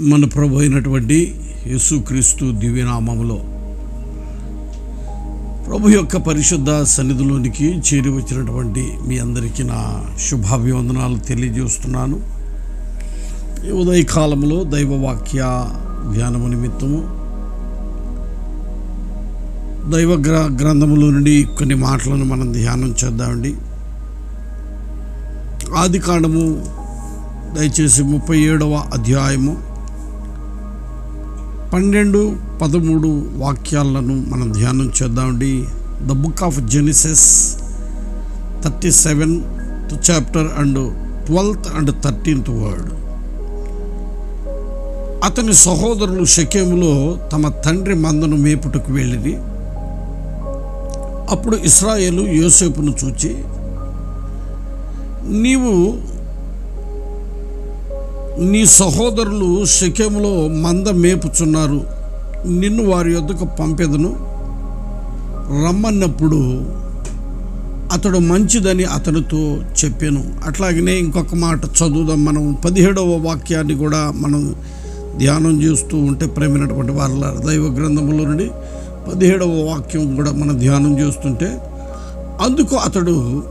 మన ప్రభు అయినటువంటి యేసుక్రీస్తు దివ్యనామములో ప్రభు యొక్క పరిశుద్ధ సన్నిధిలోనికి చేరి వచ్చినటువంటి మీ అందరికీ నా శుభాభివందనాలు తెలియజేస్తున్నాను. ఉదయకాలంలో దైవవాక్య ధ్యానము నిమిత్తము దైవ గ్ర గ్రంథములో నుండి కొన్ని మాటలను మనం ధ్యానం చేద్దామండి. ఆది కాండము దయచేసి ముప్పై ఏడవ అధ్యాయము పన్నెండు పదమూడు వాక్యాలను మనం ధ్యానం చేద్దామండి. The book of Genesis thirty seven chapter and twelfth and thirteenth word అతని సహోదరులు శక్యంలో తమ తండ్రి మందను మేపుటకు వెళ్ళిరి. అప్పుడు ఇస్రాయేలు యోసేపును చూచి నీవు నీ సహోదరులు శకెములో మంద మేపుచున్నారు. నిన్ను వారి యొద్దకు పంపెదను. రమ్మన్నప్పుడు అతడు మంచిదని అతనితో చెప్పాను. అట్లాగనే ఇంకొక మాట చదువుదాం. మనం పదిహేడవ వాక్యాన్ని కూడా మనం ధ్యానం చేస్తూ ఉంటే ప్రేమైనటువంటి వాళ్ళ దైవ గ్రంథంలో నుండి పదిహేడవ వాక్యం కూడా మనం ధ్యానం చేస్తుంటే అందుకు అతడు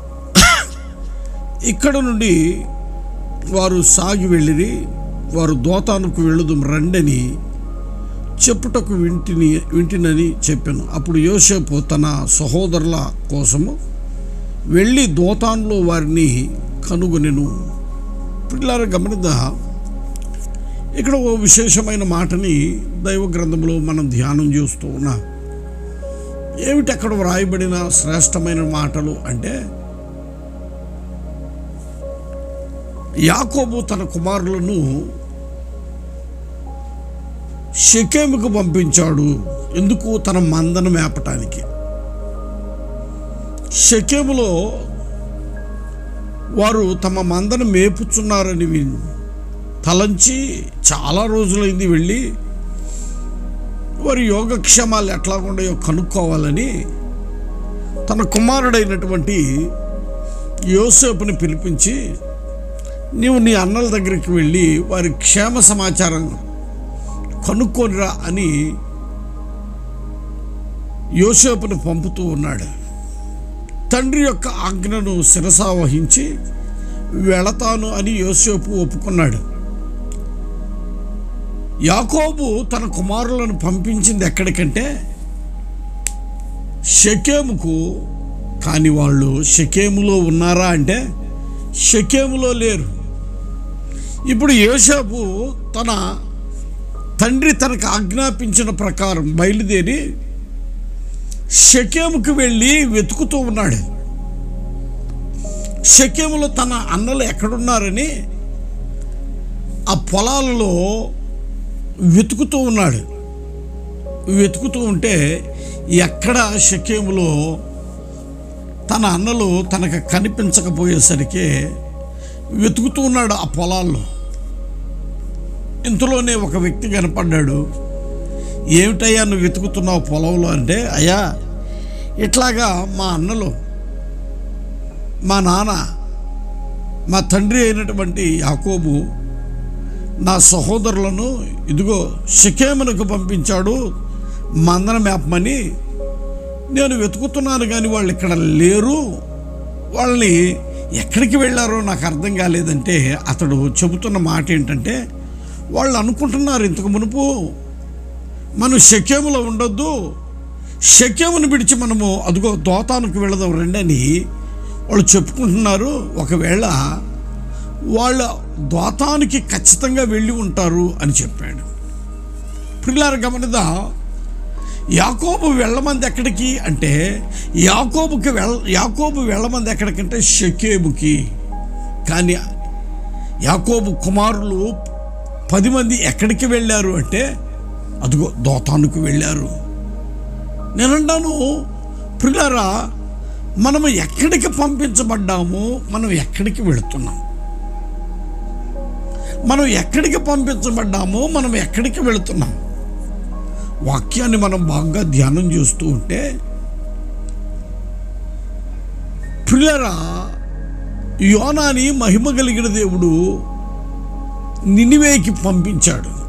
ఇక్కడ నుండి వారు సాగి వెళ్ళిరి వారు దోతానుకు వెళ్ళదు రండని చెప్పుటకు వింటిని వింటినని చెప్పాను. అప్పుడు యోసేపు తన సహోదరుల కోసము వెళ్ళి దోతాన్లో వారిని కనుగొనెను. పిల్లల గమనిద్దా? ఇక్కడ ఓ విశేషమైన మాటని దైవ గ్రంథంలో మనం ధ్యానం చేస్తూ ఉన్నాం. ఏమిటి అక్కడ వ్రాయబడిన శ్రేష్టమైన మాటలు అంటే యాకోబు తన కుమారులను షకేముకు పంపించాడు. ఎందుకు? తన మందను మేపటానికి. షకేములో వారు తమ మందను మేపుచున్నారని విని తలంచి చాలా రోజులైంది వెళ్ళి వారి యోగక్షేమాలు ఎట్లా ఉన్నాయో కనుక్కోవాలని తన కుమారుడైనటువంటి యోసేపుని పిలిపించి నీవు నీ అన్నల దగ్గరికి వెళ్ళి వారి క్షేమ సమాచారం కనుక్కొనిరా అని యోసేపును పంపుతూ ఉన్నాడు. తండ్రి యొక్క ఆజ్ఞను శిరసా వహించి వెళతాను అని యోసేపు ఒప్పుకున్నాడు. యాకోబు తన కుమారులను పంపించింది ఎక్కడికంటే షకేముకు. కానీ వాళ్ళు షకేములో ఉన్నారా అంటే షకేములో లేరు. ఇప్పుడు యోసేపు తన తండ్రి తనకు ఆజ్ఞాపించిన ప్రకారం బయలుదేరి షకేముకు వెళ్ళి వెతుకుతూ ఉన్నాడు. షకేములో తన అన్నలు ఎక్కడున్నారని ఆ పొలాలలో వెతుకుతూ ఉన్నాడు. వెతుకుతూ ఉంటే ఎక్కడ షకేములో తన అన్నలు తనకు కనిపించకపోయేసరికి వెతుకుతూ ఉన్నాడు ఆ పొలాల్లో. ఇంతలోనే ఒక వ్యక్తి కనపడ్డాడు. ఏమిటయ్యా నువ్వు వెతుకుతున్నావు పొలంలో అంటే అయ్యా ఇట్లాగా మా అన్నలు మా నాన్న మా తండ్రి అయినటువంటి యాకోబు నా సహోదరులను ఇదిగో షికేమునకు పంపించాడు మందన మేపమని నేను వెతుకుతున్నాను కానీ వాళ్ళు ఇక్కడ లేరు వాళ్ళని ఎక్కడికి వెళ్ళారో నాకు అర్థం కాలేదంటే అతడు చెబుతున్న మాట ఏంటంటే వాళ్ళు అనుకుంటున్నారు ఇంతకు మునుపు. మనం శక్యములో ఉండొద్దు. శక్యమును విడిచి మనము అదిగో దోతానికి వెళదాం రండి అని వాళ్ళు చెప్పుకుంటున్నారు. ఒకవేళ వాళ్ళ దోతానికి ఖచ్చితంగా వెళ్ళి ఉంటారు అని చెప్పాడు. పిల్లలు గమనిదా యాకోబు వెళ్ళమంది ఎక్కడికి అంటే యాకోబుకి వెళ్ళ యాకోబు వెళ్ళమంది ఎక్కడికంటే షకేబుకి కానీ యాకోబు కుమారులు పది మంది ఎక్కడికి వెళ్ళారు అంటే అదిగో దోతానుకు వెళ్ళారు. నేనంటాను ప్రిలారా మనము ఎక్కడికి పంపించబడ్డాము మనం ఎక్కడికి వెళుతున్నాం? మనం ఎక్కడికి పంపించబడ్డామో మనం ఎక్కడికి వెళుతున్నాం? వాక్యాన్ని మనం బాగా ధ్యానం చేస్తూ ఉంటే పిల్లరా యోనాని మహిమ కలిగిన దేవుడు నినివేకి పంపించాడు.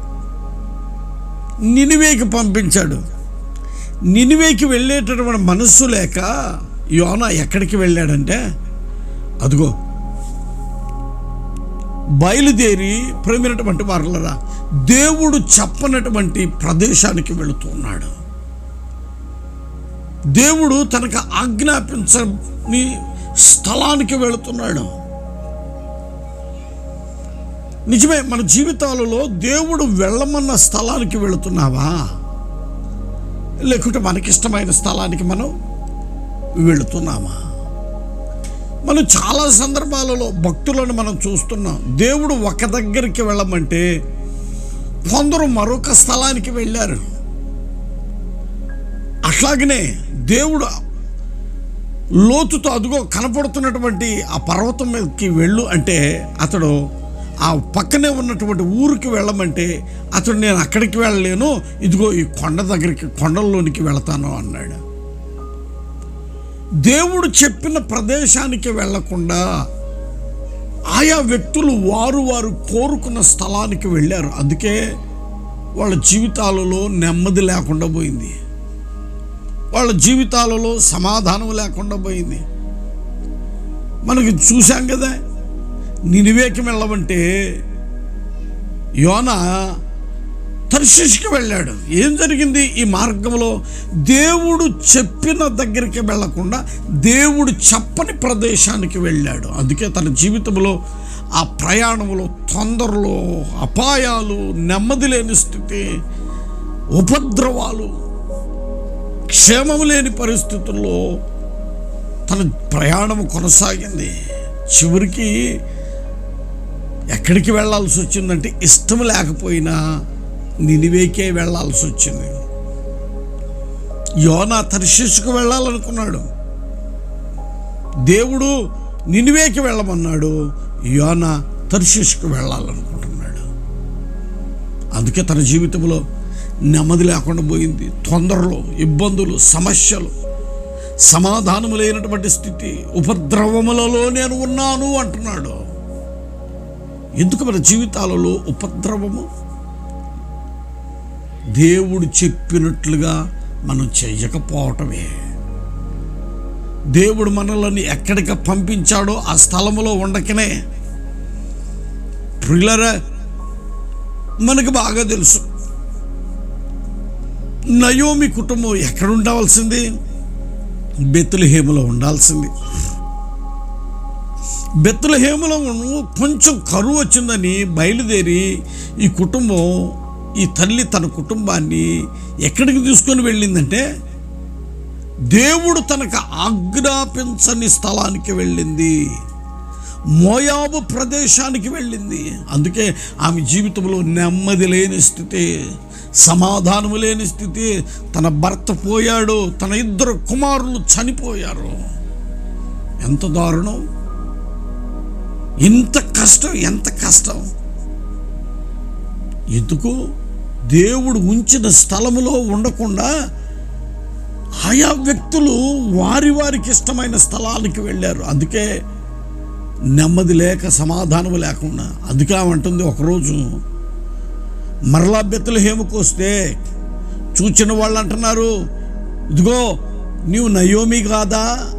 నినివేకి పంపించాడు. నినివేకి వెళ్ళేటటువంటి మనస్సు లేక యోన ఎక్కడికి వెళ్ళాడంటే అదిగో బయలుదేరి ప్రమినటువంటి వారులరా దేవుడు చెప్పనటువంటి ప్రదేశానికి వెళుతున్నాడు. దేవుడు తనకు ఆజ్ఞాపించని స్థలానికి వెళుతున్నాడు. నిజమే మన జీవితాలలో దేవుడు వెళ్ళమన్న స్థలానికి వెళుతున్నావా? లేకుంటే మనకిష్టమైన స్థలానికి మనం వెళుతున్నామా? మనం చాలా సందర్భాలలో భక్తులను మనం చూస్తున్నాం. దేవుడు ఒక దగ్గరికి వెళ్ళమంటే కొందరు మరొక స్థలానికి వెళ్ళారు. అట్లాగనే దేవుడు లోతుతో అదుగో కనపడుతున్నటువంటి ఆ పర్వతం మీదకి వెళ్ళు అంటే అతడు ఆ పక్కనే ఉన్నటువంటి ఊరికి వెళ్ళమంటే అతడు నేను అక్కడికి వెళ్ళలేను ఇదిగో ఈ కొండ దగ్గరికి కొండల్లోనికి వెళతాను అన్నాడు. దేవుడు చెప్పిన ప్రదేశానికి వెళ్ళకుండా ఆయా వ్యక్తులు వారు వారు కోరుకున్న స్థలానికి వెళ్ళారు. అందుకే వాళ్ళ జీవితాలలో నెమ్మది లేకుండా పోయింది. వాళ్ళ జీవితాలలో సమాధానం లేకుండా పోయింది. మనకి చూశాం కదా నినివేకి వెళ్ళవంటే యోన తర్శిష్కి వెళ్ళాడు. ఏం జరిగింది? ఈ మార్గంలో దేవుడు చెప్పిన దగ్గరికి వెళ్ళకుండా దేవుడు చెప్పని ప్రదేశానికి వెళ్ళాడు. అందుకే తన జీవితంలో ఆ ప్రయాణంలో తొందరలో అపాయాలు నెమ్మది లేని స్థితి ఉపద్రవాలు క్షేమం లేని పరిస్థితుల్లో తన ప్రయాణం కొనసాగింది. చివరికి ఎక్కడికి వెళ్ళాల్సి వచ్చిందంటే ఇష్టం లేకపోయినా నినివేకే వెళ్ళాల్సి వచ్చింది. యోనా తర్షిష్కు వెళ్ళాలనుకున్నాడు. దేవుడు నినివేకి వెళ్ళమన్నాడు. యోనా తర్షిష్కు వెళ్ళాలనుకుంటున్నాడు. అందుకే తన జీవితంలో నెమ్మది లేకుండా పోయింది. తొందరలో ఇబ్బందులు సమస్యలు సమాధానము లేనటువంటి స్థితి ఉపద్రవములలో నేను ఉన్నాను అంటున్నాడు. ఎందుకు మన జీవితాలలో ఉపద్రవము? దేవుడు చెప్పినట్లుగా మనం చేయకపోవటమే. దేవుడు మనల్ని ఎక్కడికి పంపించాడో ఆ స్థలములో ఉండకనే ప్రిలరా మనకు బాగా తెలుసు. నయోమి కుటుంబం ఎక్కడ ఉండవలసింది బెతులహేములో ఉండాల్సింది. బెత్తులహేములో కొంచెం కరువు వచ్చిందని బయలుదేరి ఈ కుటుంబం ఈ తల్లి తన కుటుంబాన్ని ఎక్కడికి తీసుకొని వెళ్ళిందంటే దేవుడు తనకు ఆజ్ఞాపించని స్థలానికి వెళ్ళింది. మోయాబు ప్రదేశానికి వెళ్ళింది. అందుకే ఆమె జీవితంలో నెమ్మది లేని స్థితి సమాధానము లేని స్థితి. తన భర్త పోయాడు తన ఇద్దరు కుమారులు చనిపోయారు. ఎంత దారుణం! ఇంత కష్టం ఎంత కష్టం. ఎందుకు? దేవుడు ఉంచిన స్థలములో ఉండకుండా ఆయా వ్యక్తులు వారి వారికి ఇష్టమైన స్థలానికి వెళ్ళారు. అందుకే నెమ్మది లేక సమాధానం లేకుండా. అందుకే అంటుంది ఒకరోజు మరలా బెత్తలహేముకు వస్తే చూచిన వాళ్ళు అంటున్నారు ఇదిగో నీవు నయోమి కాదా?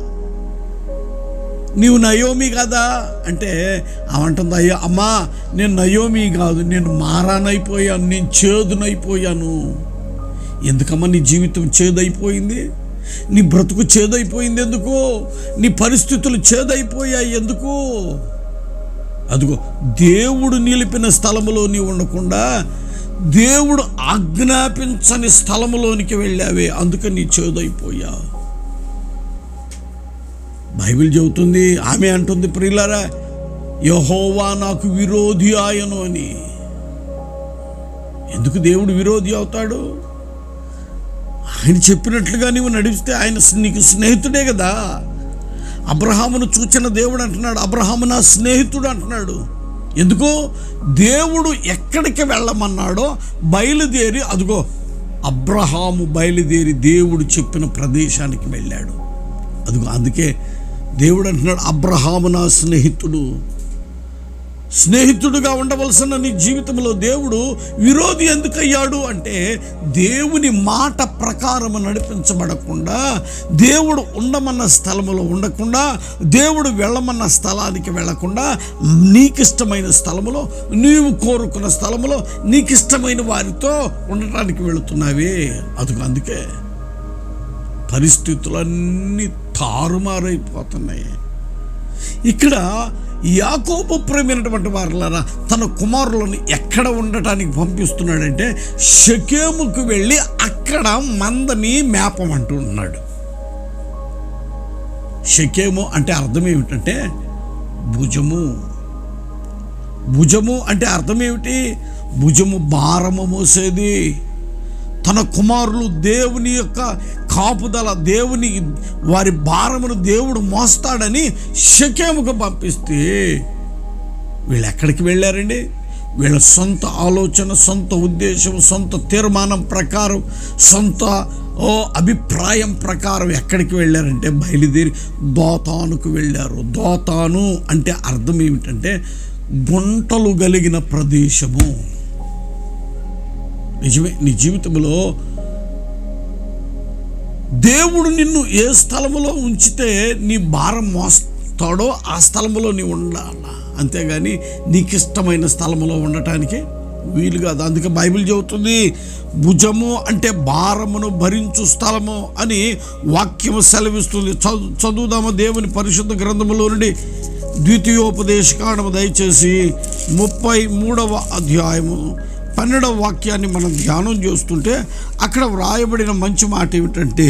నీవు నయోమి కదా? అంటే అవంటుంది అయ్యా అమ్మా నేను నయోమి కాదు నేను మారానైపోయాను నేను చేదునైపోయాను. ఎందుకమ్మా నీ జీవితం చేదైపోయింది? నీ బ్రతుకు చేదైపోయింది ఎందుకు? నీ పరిస్థితులు చేదైపోయాయి ఎందుకు? అదిగో దేవుడు నిలిపిన స్థలములో నీవు ఉండకుండా దేవుడు ఆజ్ఞాపించని స్థలములోనికి వెళ్ళావే అందుకని నీ చేదైపోయావు. బైబిల్ చెబుతుంది ఆమె అంటుంది ప్రియులరా యహోవా నాకు విరోధి ఆయను అని. ఎందుకు దేవుడు విరోధి అవుతాడు? ఆయన చెప్పినట్లుగా నీవు నడిపిస్తే ఆయన నీకు స్నేహితుడే కదా. అబ్రహామును చూచిన దేవుడు అంటున్నాడు అబ్రహాము నా స్నేహితుడు అంటున్నాడు. ఎందుకు? దేవుడు ఎక్కడికి వెళ్ళమన్నాడో బయలుదేరి అదిగో అబ్రహాము బయలుదేరి దేవుడు చెప్పిన ప్రదేశానికి వెళ్ళాడు. అదిగో అందుకే దేవుడు అంటున్నాడు అబ్రహాము నా స్నేహితుడు. స్నేహితుడుగా ఉండవలసిన నీ జీవితంలో దేవుడు విరోధి ఎందుకయ్యాడు? అంటే దేవుని మాట ప్రకారము నడిపించబడకుండా దేవుడు ఉండమన్న స్థలములో ఉండకుండా దేవుడు వెళ్ళమన్న స్థలానికి వెళ్ళకుండా నీకిష్టమైన స్థలములో నీవు కోరుకున్న స్థలములో నీకిష్టమైన వారితో ఉండటానికి వెళుతున్నావే. అదుగు అందుకే పరిస్థితులన్నీ తారుమారైపోతున్నాయి. ఇక్కడ యాకోబు ప్రేమైనటువంటి వారులారా తన కుమారులను ఎక్కడ ఉండటానికి పంపిస్తున్నాడంటే షకేముకు వెళ్ళి అక్కడ మందని మేపమంటూ ఉన్నాడు. షకేము అంటే అర్థం ఏమిటంటే భుజము. భుజము అంటే అర్థం ఏమిటి? భుజము భారము మోసేది. తన కుమారులు దేవుని యొక్క కాపుదల దేవుని వారి భారమును దేవుడు మోస్తాడని షకేముకు పంపిస్తే వీళ్ళు ఎక్కడికి వెళ్ళారండి? వీళ్ళ సొంత ఆలోచన సొంత ఉద్దేశం సొంత తీర్మానం ప్రకారం సొంత ఓ అభిప్రాయం ప్రకారం ఎక్కడికి వెళ్ళారంటే బయలుదేరి దోతానుకు వెళ్ళారు. దోతాను అంటే అర్థం ఏమిటంటే గుంటలు కలిగిన ప్రదేశము. నిజమే నీ జీవితంలో దేవుడు నిన్ను ఏ స్థలములో ఉంచితే నీ భారం మోస్తాడో ఆ స్థలములో నీ ఉండాలా. అంతేగాని నీకు ఇష్టమైన స్థలములో ఉండటానికి వీలు కాదు. అందుకే బైబిల్ చెబుతుంది భుజము అంటే భారమును భరించు స్థలము అని వాక్యము సెలవిస్తుంది. చదువు చదువుదామా దేవుని పరిశుద్ధ గ్రంథములో నుండి ద్వితీయోపదేశకాండము దయచేసి ముప్పై మూడవ అధ్యాయము పన్నెండవ వాక్యాన్ని మనం ధ్యానం చేస్తుంటే అక్కడ వ్రాయబడిన మంచి మాట ఏమిటంటే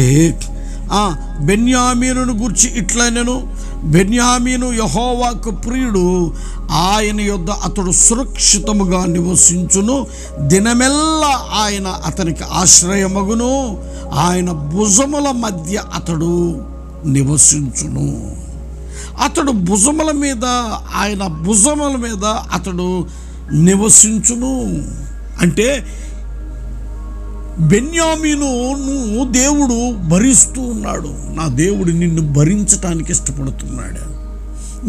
బెన్యామీనును గురించి ఇట్లా నేను బెన్యామీను యహోవాకు ప్రియుడు ఆయన యొద్ద అతడు సురక్షితముగా నివసించును దినమెల్లా ఆయన అతనికి ఆశ్రయమగును ఆయన భుజముల మధ్య అతడు నివసించును. అతడు భుజముల మీద ఆయన భుజముల మీద అతడు నివసించును. అంటే బెన్యామీను దేవుడు భరిస్తూ ఉన్నాడు. నా దేవుడు నిన్ను భరించటానికి ఇష్టపడుతున్నాడు.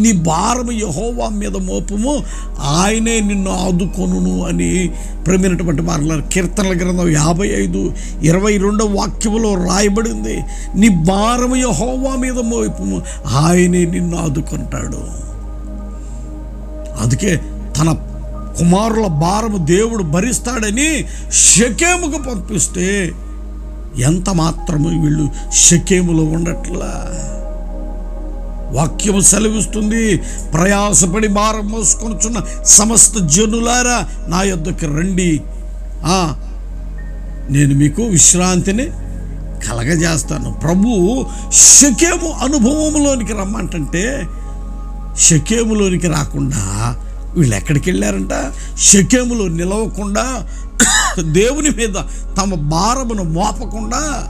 నీ భారం యహోవా మీద మోపము ఆయనే నిన్ను ఆదుకొనును అని ప్రమినటువంటి వారి కీర్తనల గ్రంథం యాభై ఐదు ఇరవై రెండవ వాక్యములో రాయబడింది. నీ భారం యహోవా మీద మోపము ఆయనే నిన్ను ఆదుకుంటాడు. అందుకే తన కుమారుల భారము దేవుడు భరిస్తాడని షకేముకు పంపిస్తే ఎంత మాత్రము వీళ్ళు షకేములో ఉండట్లా? వాక్యము సెలవిస్తుంది ప్రయాసపడి భారం మోసుకొనుచున్న సమస్త జనులారా నా యొద్దకి రండి. నేను మీకు విశ్రాంతిని కలగజేస్తాను. ప్రభు షకేము అనుభవంలోనికి రమ్మంటే షకేములోనికి రాకుండా వీళ్ళు ఎక్కడికి వెళ్ళారంట? శకేములు నిలవకుండా దేవుని మీద తమ భారమును మోపకుండా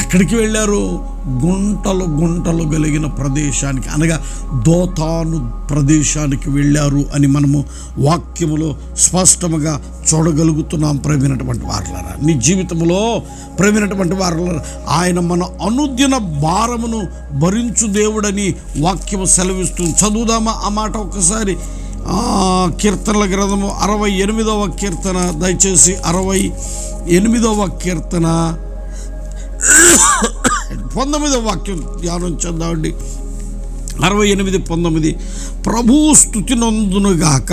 ఎక్కడికి వెళ్ళారు? గుంటలు గుంటలు కలిగిన ప్రదేశానికి అనగా దోతాను ప్రదేశానికి వెళ్ళారు అని మనము వాక్యములో స్పష్టముగా చూడగలుగుతున్నాం ప్రవీణటువంటి వారులరా. నీ జీవితంలో ప్రవీణటువంటి వారులరా ఆయన మన అనుదిన భారమును భరించు దేవుడని వాక్యము సెలవిస్తుంది చదువుదామా ఆ మాట ఒకసారి కీర్తనల గ్రంథము అరవై ఎనిమిదవ కీర్తన దయచేసి అరవై ఎనిమిదవ కీర్తన. పంతొమ్మిదవ వాక్యం ధ్యానం చెందామండి అరవై ఎనిమిది పంతొమ్మిది. ప్రభు స్థుతి నందునుగాక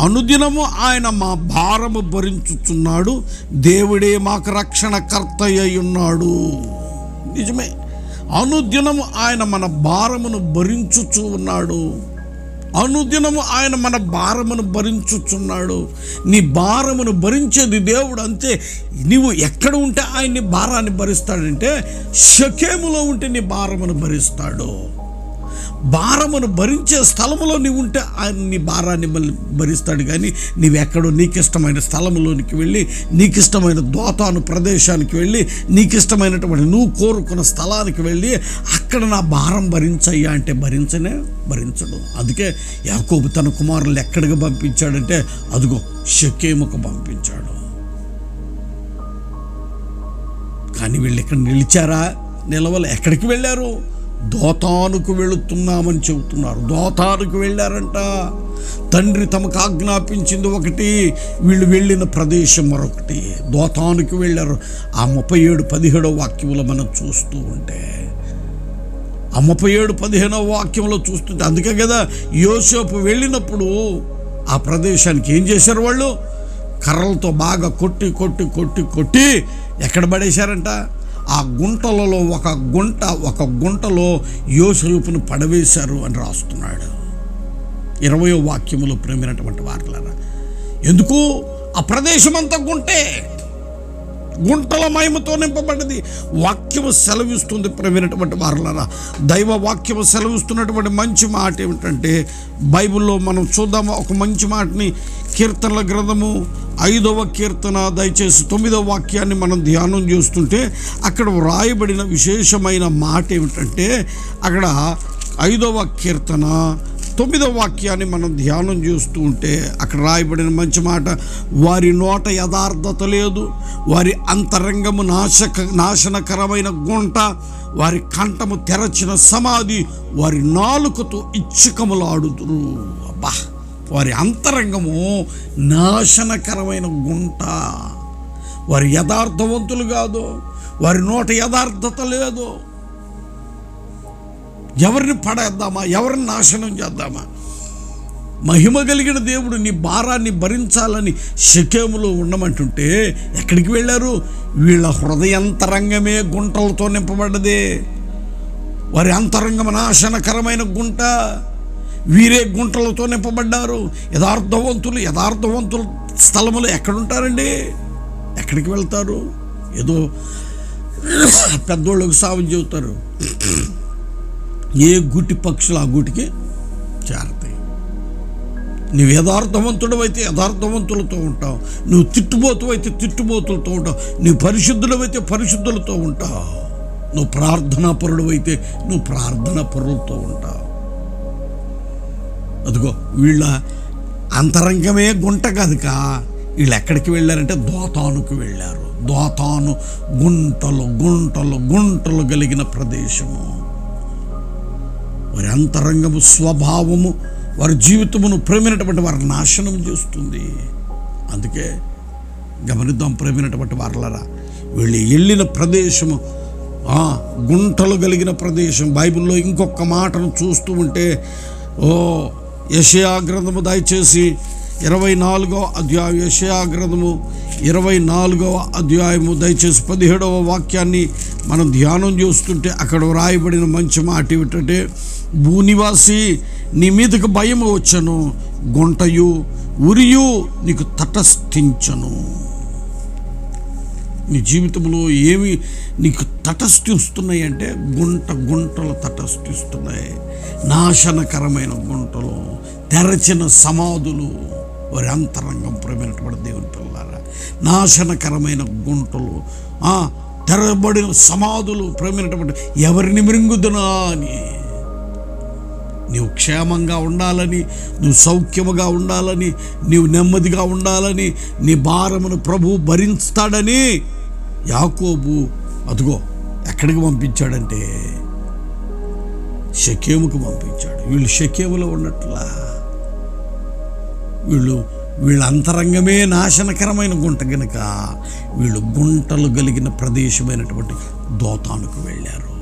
అనుదినము ఆయన మా భారము భరించుచున్నాడు. దేవుడే మాకు రక్షణకర్త అయి ఉన్నాడు నిజమే. అనుదినము ఆయన మన భారమును భరించుచు ఉన్నాడు. అనుదినము ఆయన మన భారమును భరించుచున్నాడు. నీ భారమును భరించేది దేవుడు అంతే. నీవు ఎక్కడ ఉంటే ఆయన్ని భారాన్ని భరిస్తాడంటే షకేములో ఉంటే నీ భారమును భరిస్తాడు. భారమును భరించే స్థలములో నీవు ఉంటే నీ భారాన్ని మళ్ళీ భరిస్తాడు కానీ నీవెక్కడో నీకిష్టమైన స్థలములోనికి వెళ్ళి నీకిష్టమైన దోతాను ప్రదేశానికి వెళ్ళి నీకిష్టమైనటువంటి నువ్వు కోరుకున్న స్థలానికి వెళ్ళి అక్కడ నా భారం భరించయ్యా అంటే భరించనే భరించడు. అందుకే యాకోబు తన కుమారులు ఎక్కడికి పంపించాడంటే అదిగో షకేముకు పంపించాడు. కానీ వీళ్ళు ఇక్కడ నిలిచారా? నిలవలు. ఎక్కడికి వెళ్ళారు? దోతానుకు వెళుతున్నామని చెబుతున్నారు. దోతానుకు వెళ్ళారంట. తండ్రి తమకు ఆజ్ఞాపించింది ఒకటి వీళ్ళు వెళ్ళిన ప్రదేశం మరొకటి. దోతానుకు వెళ్ళారు. ఆ ముప్పై ఏడు పదిహేడో వాక్యంలో మనం చూస్తూ ఉంటే ఆ ముప్పై ఏడు పదిహేనో వాక్యంలో చూస్తుంటే అందుకే కదా యోసేపు వెళ్ళినప్పుడు ఆ ప్రదేశానికి ఏం చేశారు వాళ్ళు? కర్రలతో బాగా కొట్టి కొట్టి కొట్టి కొట్టి ఎక్కడ పడేశారంట? ఆ గుంటలలో ఒక గుంట ఒక గుంటలో యోసేపును పడవేశారు అని రాస్తున్నాడు. ఇరవయో వాక్యములో ప్రేమైనటువంటి వార్తలారా ఎందుకు? ఆ ప్రదేశమంతా గుంటే గుంటల మహిమతో నింపబడ్డది వాక్యము సెలవిస్తుంది ప్రవీణటువంటి వారులరా దైవ వాక్యము సెలవిస్తున్నటువంటి మంచి మాట ఏమిటంటే బైబిల్లో మనం చూద్దాము? ఒక మంచి మాటని కీర్తనల గ్రంథము ఐదవ కీర్తన దయచేసి తొమ్మిదవ వాక్యాన్ని మనం ధ్యానం చేస్తుంటే అక్కడ వ్రాయబడిన విశేషమైన మాట ఏమిటంటే అక్కడ ఐదవ కీర్తన తొమ్మిదవ వాక్యాన్ని మనం ధ్యానం చేస్తూ ఉంటే అక్కడ రాయబడిన మంచి మాట వారి నోట యథార్థత లేదు వారి అంతరంగము నాశక నాశనకరమైన గుంట వారి కంఠము తెరచిన సమాధి వారి నాలుకతో ఇచ్చుకములాడుదురు. అబ్బా! వారి అంతరంగము నాశనకరమైన గుంట. వారి యథార్థవంతులు కాదు. వారి నోట యథార్థత లేదు. ఎవరిని పడేద్దామా? ఎవరిని నాశనం చేద్దామా? మహిమ కలిగిన దేవుడు నీ భారాన్ని భరించాలని శకేములో ఉండమంటుంటే ఎక్కడికి వెళ్ళారు? వీళ్ళ హృదయంతరంగమే గుంటలతో నింపబడ్డదే. వారి అంతరంగం నాశనకరమైన గుంట. వీరే గుంటలతో నింపబడ్డారు. యథార్థవంతులు యథార్థవంతుల స్థలములు ఎక్కడుంటారండి? ఎక్కడికి వెళ్తారు? ఏదో పెద్దోళ్ళకి సాగు చెబుతారు. ఏ గుటి పక్షులు ఆ గుటికి చేరతాయి. నువ్వు యథార్థవంతుడు అయితే యథార్థవంతులతో ఉంటావు. నువ్వు తిట్టుబోతు అయితే తిట్టుబోతులతో ఉంటావు. నువ్వు పరిశుద్ధులవైతే అయితే పరిశుద్ధులతో ఉంటావు. నువ్వు ప్రార్థనా పరుడు అయితే నువ్వు ప్రార్థనా పరులతో ఉంటావు. అదిగో వీళ్ళ అంతరంగమే గుంట కనుక వీళ్ళు ఎక్కడికి వెళ్ళారంటే దోతానుకు వెళ్ళారు. దోతాను గుంటలు గుంటలు గుంటలు కలిగిన ప్రదేశము. వారి అంతరంగము స్వభావము వారి జీవితమును ప్రేమినటువంటి వారి నాశనం చేస్తుంది. అందుకే గమనిద్దాం ప్రేమినటువంటి వారలరా. వీళ్ళు వెళ్ళిన ప్రదేశము గుంటలు కలిగిన ప్రదేశం. బైబిల్లో ఇంకొక మాటను చూస్తూ ఉంటే ఓ యషయా గ్రంథము దయచేసి ఇరవై నాలుగవ అధ్యాయం యషయా గ్రంథము ఇరవై నాలుగవ అధ్యాయము దయచేసి పదిహేడవ వాక్యాన్ని మనం ధ్యానం చేస్తుంటే అక్కడ వ్రాయబడిన మంచి మాట ఏమిటంటే భూనివాసి నీ మీదకు భయం వచ్చను గుంటయు ఉరియు నీకు తటస్థించను. నీ జీవితంలో ఏమి నీకు తటస్థిస్తున్నాయి అంటే గుంట గుంటలు తటస్థిస్తున్నాయి నాశనకరమైన గుంటలు తెరచిన సమాధులు వారి అంతరంగం ప్రేమైనటువంటి దేవుని పిల్లారా నాశనకరమైన గుంటలు తెరబడిన సమాధులు ప్రేమైనటువంటి ఎవరిని మృంగుదునా అని. నీవు క్షేమంగా ఉండాలని నువ్వు సౌఖ్యముగా ఉండాలని నీవు నెమ్మదిగా ఉండాలని నీ భారమును ప్రభు భరిస్తాడని యాకోబు అదిగో ఎక్కడికి పంపించాడంటే షకేముకు పంపించాడు. వీళ్ళు షకేములో ఉన్నట్లా. వీళ్ళు వీళ్ళ అంతరంగమే నాశనకరమైన గుంట గనుక వీళ్ళు గుంటలు కలిగిన ప్రదేశమైనటువంటి దోతానుకు వెళ్ళారు.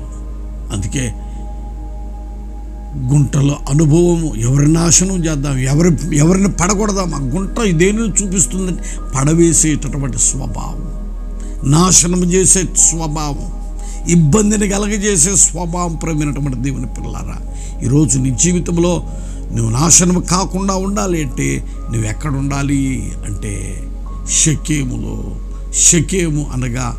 అందుకే గుంటలో అనుభవము ఎవరి నాశనం చేద్దాం ఎవరి ఎవరిని పడకూడదాం? ఆ గుంట దేనిని చూపిస్తుందని పడవేసేటటువంటి స్వభావం. నాశనం చేసే స్వభావం ఇబ్బందిని కలగజేసే స్వభావం ప్రేమైనటువంటి దేవుని పిల్లారా ఈరోజు నీ జీవితంలో నువ్వు నాశనం కాకుండా ఉండాలి అంటే నువ్వు ఎక్కడ ఉండాలి అంటే షకేములో. షకేము అనగా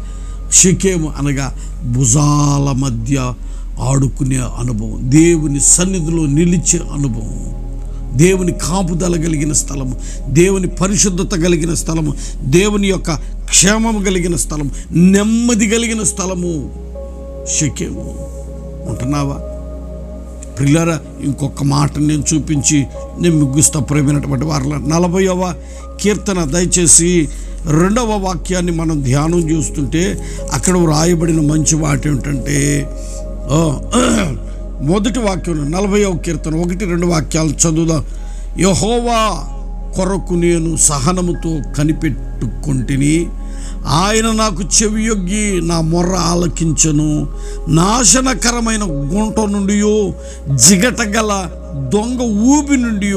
షకేము అనగా భుజాల మధ్య ఆడుకునే అనుభవం దేవుని సన్నిధిలో నిలిచే అనుభవం దేవుని కాపుదల కలిగిన స్థలము దేవుని పరిశుద్ధత కలిగిన స్థలము దేవుని యొక్క క్షేమము కలిగిన స్థలం నెమ్మది కలిగిన స్థలము షకేము. ఉంటున్నావా? ప్రిల్లరా ఇంకొక మాట నేను చూపించి నేను ముగ్గుస్తా ప్రేమైనటువంటి వారిలో. నలభైవ కీర్తన దయచేసి రెండవ వాక్యాన్ని మనం ధ్యానం చేస్తుంటే అక్కడ వ్రాయబడిన మంచి మాట ఏమిటంటే మొదటి వాక్యం నలభైవ కీర్తన ఒకటి రెండు వాక్యాలు చదువుదాం. యహోవా కొరకు నేను సహనముతో కనిపెట్టుకుంటుని. ఆయన నాకు చెవియొగ్గి నా మొర్ర ఆలకించను. నాశనకరమైన గుంట నుండి జిగటగల దొంగ ఊబి నుండి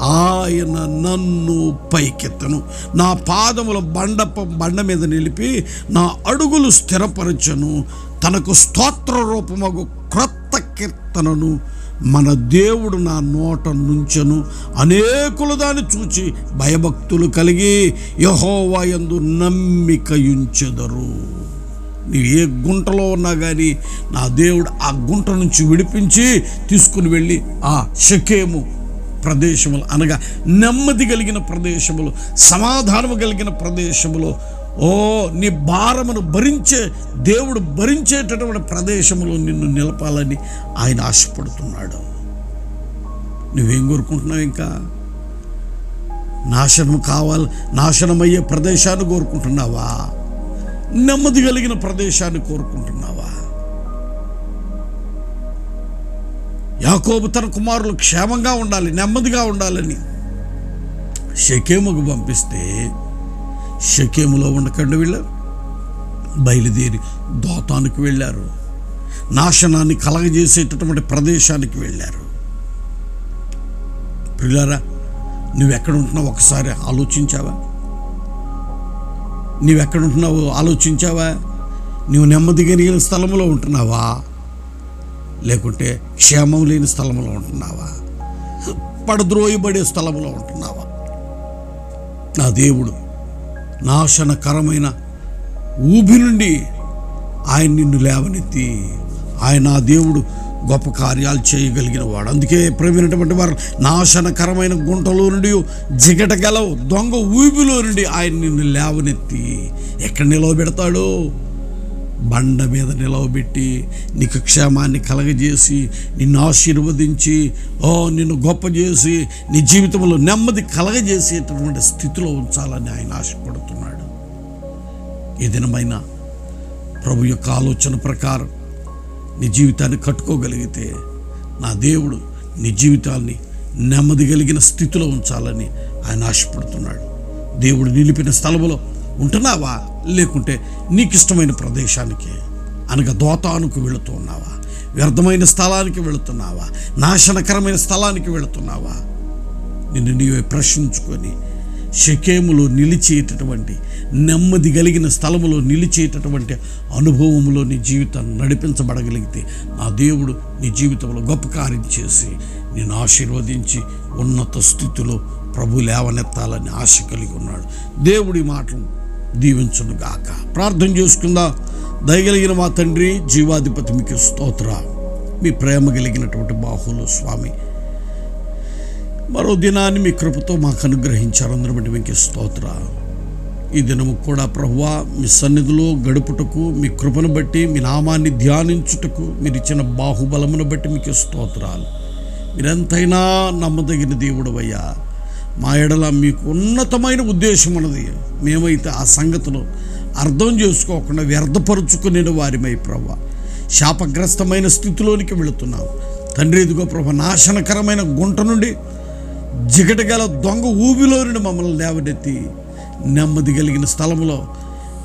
ఆయన నన్ను పైకెత్తను. నా పాదముల బండప బండ మీద నిలిపి నా అడుగులు స్థిరపరచను. తనకు స్తోత్ర రూపమగు క్రొత్త కీర్తనను మన దేవుడు నా నోట నుంచెను. అనేకులు దాన్ని చూచి భయభక్తులు కలిగి యహోవాయందు నమ్మికయుంచెదరు నీవు ఏ గుంటలో ఉన్నా కానీ నా దేవుడు ఆ గుంట నుంచి విడిపించి తీసుకుని వెళ్ళి ఆ షకేము ప్రదేశములు అనగా నెమ్మది కలిగిన ప్రదేశములు సమాధానము కలిగిన ప్రదేశములో ఓ నీ భారమును భరించే దేవుడు భరించేటటువంటి ప్రదేశంలో నిన్ను నిలపాలని ఆయన ఆశపడుతున్నాడు. నువ్వేం కోరుకుంటున్నావు ఇంకా? నాశనం కావాలి నాశనమయ్యే ప్రదేశాన్ని కోరుకుంటున్నావా? నెమ్మది కలిగిన ప్రదేశాన్ని కోరుకుంటున్నావా? యాకోబు తన కుమారులు క్షేమంగా ఉండాలి నెమ్మదిగా ఉండాలని షకేముకు పంపిస్తే షకేములో ఉండకుండా వీళ్ళు. బయలుదేరి దోతానికి వెళ్ళారు. నాశనాన్ని కలగజేసేటటువంటి ప్రదేశానికి వెళ్ళారు. పిల్లారా నువ్వెక్కడ ఉంటున్నావు ఒకసారి ఆలోచించావా? నీవెక్కడ ఉంటున్నావు ఆలోచించావా? నువ్వు నెమ్మది కలిగిన స్థలంలో ఉంటున్నావా? లేకుంటే క్షేమం లేని స్థలంలో ఉంటున్నావా? పడద్రోయబడే స్థలంలో ఉంటున్నావా? నా దేవుడు నాశనకరమైన ఊబి నుండి ఆయన నిన్ను లేవనెత్తి ఆయన ఆ దేవుడు గొప్ప కార్యాలు చేయగలిగిన వాడు. అందుకే ప్రవీణటువంటి వారు నాశనకరమైన గుంటలో నుండి జిగట జిగటగలవు దొంగ ఊబిలో నుండి ఆయన నిన్ను లేవనెత్తి ఎక్కడ నిలవబెడతాడో? బండ మీద నిలవబెట్టి నీకు క్షేమాన్ని కలగజేసి నిన్ను ఆశీర్వదించి ఓ నిన్ను గొప్ప చేసి నీ జీవితంలో నెమ్మది కలగజేసేటటువంటి స్థితిలో ఉంచాలని ఆయన ఆశపడుతున్నాడు. ఏ దినమైన ప్రభు యొక్క ఆలోచన ప్రకారం నీ జీవితాన్ని కట్టుకోగలిగితే నా దేవుడు నీ జీవితాన్ని నెమ్మది కలిగిన స్థితిలో ఉంచాలని ఆయన ఆశపడుతున్నాడు. దేవుడు నిలిపిన స్థలములో ఉంటున్నావా? లేకుంటే నీకు ఇష్టమైన ప్రదేశానికి అనగా దోతానుకు వెళుతూ ఉన్నావా? వ్యర్థమైన స్థలానికి వెళుతున్నావా? నాశనకరమైన స్థలానికి వెళుతున్నావా? నిన్ను నీవే ప్రశ్నించుకొని షకేములో నిలిచేటటువంటి నెమ్మది కలిగిన స్థలములో నిలిచేటటువంటి అనుభవములో నీ జీవితాన్ని నడిపించబడగలిగితే నా దేవుడు నీ జీవితంలో గొప్ప కార్యం చేసి నేను ఆశీర్వదించి ఉన్నత స్థితిలో ప్రభు లేవనెత్తాలని ఆశ కలిగి ఉన్నాడు. దేవుడి మాటలు దీవించునుగాక ప్రార్థన చేసుకుందా? దయగలిగిన మా తండ్రి జీవాధిపతి మీకు స్తోత్ర. మీ ప్రేమ కలిగినటువంటి బాహులు స్వామి. మరో దినాన్ని మీ కృపతో మాకు అనుగ్రహించారు. అందరం బట్టి మీకు స్తోత్ర. ఈ దినము కూడా ప్రభువా మీ సన్నిధిలో గడుపుటకు మీ కృపను బట్టి మీ నామాన్ని ధ్యానించుటకు మీరు ఇచ్చిన బాహుబలమును బట్టి మీకు స్తోత్రాలు. మీరెంతైనా నమ్మదగిన దేవుడు అయ్యా మా ఎడల మీకు ఉన్నతమైన ఉద్దేశం ఉన్నది. మేమైతే ఆ సంగతులు అర్థం చేసుకోకుండా వ్యర్థపరుచుకునే వారిమై ప్రభా శాపగ్రస్తమైన స్థితిలోనికి వెళుతున్నాం. తండ్రి ఇదిగో ప్రభ నాశనకరమైన గుంట నుండి జిగటగల దొంగ ఊబిలో నుండి మమ్మల్ని లేవనెత్తి నెమ్మది కలిగిన స్థలంలో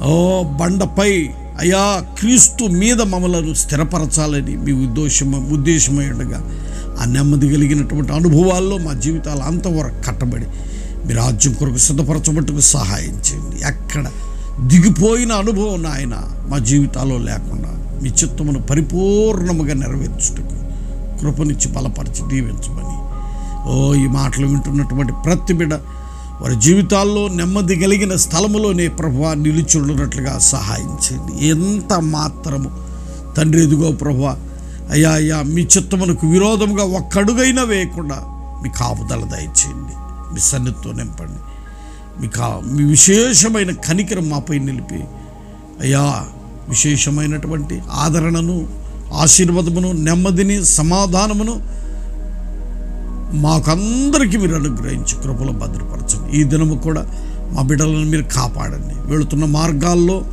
ఓ బండపై అయా క్రీస్తు మీద మమ్మలను స్థిరపరచాలని మీ ఉద్దేశం ఉద్దేశమై ఉండగా ఆ నెమ్మది కలిగినటువంటి అనుభవాల్లో మా జీవితాలు అంతవరకు కట్టబడి మీ రాజ్యం కొరకు సిద్ధపరచబట్టుకు సహాయం చేయండి. ఎక్కడ దిగిపోయిన అనుభవం నాయన మా జీవితాల్లో లేకుండా మీ చిత్తమును పరిపూర్ణముగా నెరవేర్చుటకు కృపనిచ్చి బలపరిచి దీవించమని. ఓ ఈ మాటలు వింటున్నటువంటి ప్రతి బిడ వారి జీవితాల్లో నెమ్మది కలిగిన స్థలములోనే ప్రభు నిలుచున్నట్లుగా సహాయం చేయండి. ఎంత మాత్రము తండ్రి ఎదుగో ప్రభు అయ్యా అయ్యా మీ చిత్తమునకు విరోధముగా ఒక్కడుగైనా వేయకుండా మీ కాపుదల దయచేయండి. మీ సన్నిధితో నింపండి. మీ కా మీ విశేషమైన కనికరం మాపై నిలిపి అయ్యా విశేషమైనటువంటి ఆదరణను ఆశీర్వాదమును నెమ్మదిని సమాధానమును మాకందరికీ మీరు అనుగ్రహించి కృపలో భద్రపరచండి. ఈ దినము కూడా మా బిడ్డలను మీరు కాపాడండి. వెళుతున్న మార్గాల్లో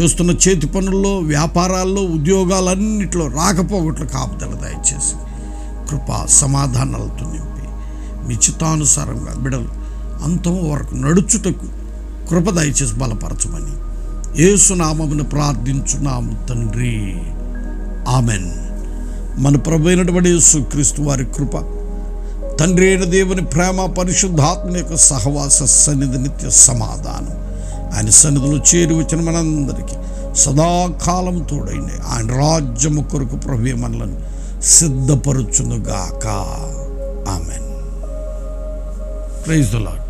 చేస్తున్న చేతి పనుల్లో వ్యాపారాల్లో ఉద్యోగాలన్నింటిలో రాకపోగొట్లు కాపుదల దయచేసి కృప సమాధానాలతో నింపి మీ చిత్తానుసారంగా బిడలు అంతం వరకు నడుచుటకు కృప దయచేసి బలపరచమని ఏసునామమును ప్రార్థించున్నాము తండ్రి. ఆమెన్. మన ప్రభు అయినటువంటి యేసుక్రీస్తు వారి కృప తండ్రి అయిన దేవుని ప్రేమ పరిశుద్ధాత్మ యొక్క సహవాస సన్నిధి నిత్య సమాధానం. ఆయన సన్నిధిలో చేరి వచ్చిన మనందరికీ సదాకాలం తోడైంది. ఆయన రాజ్యము కొరకు ప్రభు మనలను సిద్ధపరుచునుగాక. ఆమెన్. Praise lord